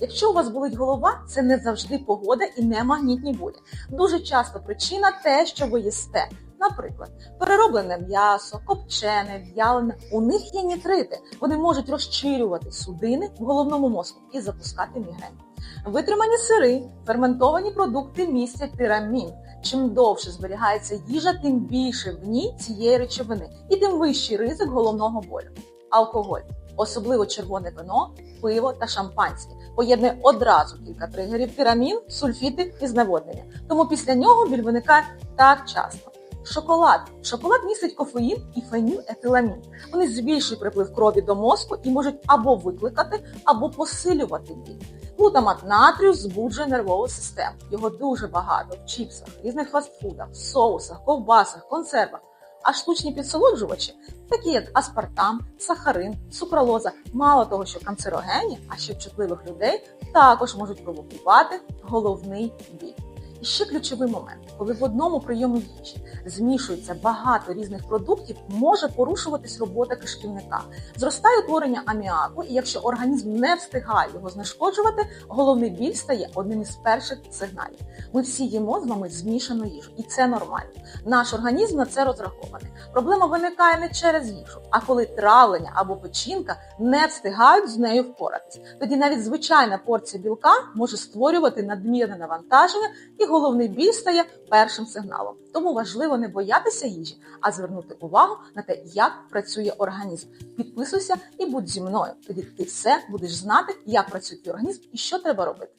Якщо у вас болить голова, це не завжди погода і не магнітні болі. Дуже часто причина те, що ви їсте. Наприклад, перероблене м'ясо, копчене, в'ялене. У них є нітрити. Вони можуть розчирювати судини в головному мозку і запускати мігрень. Витримані сири, ферментовані продукти містять тирамін. Чим довше зберігається їжа, тим більше в ній цієї речовини, і тим вищий ризик головного болю. Алкоголь, особливо червоне вино, пиво та шампанське, поєднує одразу кілька тригерів тирамін, сульфіти і зневоднення. Тому після нього біль виникає так часто. Шоколад. Шоколад містить кофеїн і фенілетиламін. Вони збільшують приплив крові до мозку і можуть або викликати, або посилювати біль. Глутамат натрію збуджує нервову систему. Його дуже багато в чіпсах, різних фастфудах, соусах, ковбасах, консервах. А штучні підсолоджувачі, такі як аспартам, сахарин, сукралоза, мало того, що канцерогенні, а ще чутливих людей також можуть провокувати головний біль. Ще ключовий момент, коли в одному прийомі їжі змішується багато різних продуктів, може порушуватись робота кишківника. Зростає утворення аміаку, і якщо організм не встигає його знешкоджувати, головний біль стає одним із перших сигналів. Ми всі їмо з вами змішану їжу, і це нормально. Наш організм на це розрахований. Проблема виникає не через їжу, а коли травлення або печінка не встигають з нею впоратись. Тоді навіть звичайна порція білка може створювати надмірне навантаження, і головний біль стає першим сигналом. Тому важливо не боятися їжі, а звернути увагу на те, як працює організм. Підписуйся і будь зі мною. Тоді ти все будеш знати, як працює твій організм і що треба робити.